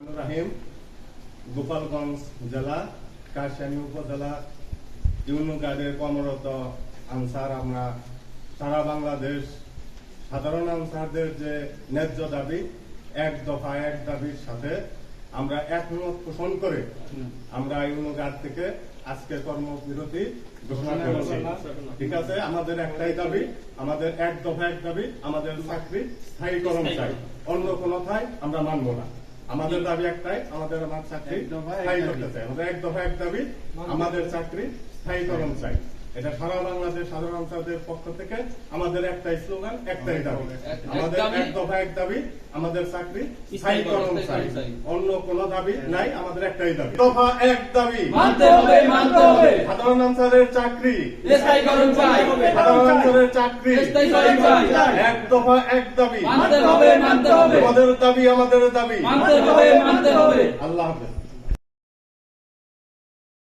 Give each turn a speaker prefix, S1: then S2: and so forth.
S1: রাহিম, গোপালগঞ্জ জেলা, কাশিয়ানী উপজেলা ইউনো গার্ডের কর্মরত আনসার, আমরা সারা বাংলাদেশ সাধারণ আনসারদের যে ন্যায্য দাবি, এক দফা এক দাবির সাথে আমরা একমত পোষণ করে আমরা ইউনো গার্ড থেকে আজকে কর্মবিরতি ঘোষণা করেছি। ঠিক আছে? আমাদের একটাই দাবি, আমাদের এক দফা এক দাবি, আমাদের চাকরি স্থায়ীকরণ চাই অন্য কোনো ঠাই আমরা মানব না। আমাদের দাবি একটাই আমাদের আমার চাকরি স্থায়ী করতে চাই। আমাদের এক দফা এক দাবি আমাদের চাকরি স্থায়ীকরণ চাই। এটা সারা বাংলাদেশ সাধারণ ছাত্রদের পক্ষ থেকে আমাদের একটাই স্লোগান একটাই দাবি।
S2: এক-
S1: আমাদের এক দফা এক দাবি আমাদের চাকরি চাই।
S3: চাই।
S1: অন্য কোনো দাবি নাই আমাদের একটাই দাবি। দফা এক দাবি।
S3: মানতে হবে মানতে হবে।
S1: সাধারণ আনসারের চাকরি। সাধারণ আনসারের চাকরি। এক দফা এক দাবি।
S3: মানতে হবে মানতে হবে।
S1: আমাদের দাবি আমাদের দাবি।
S3: মানতে হবে মানতে হবে।
S1: আল্লাহ হাফেজ।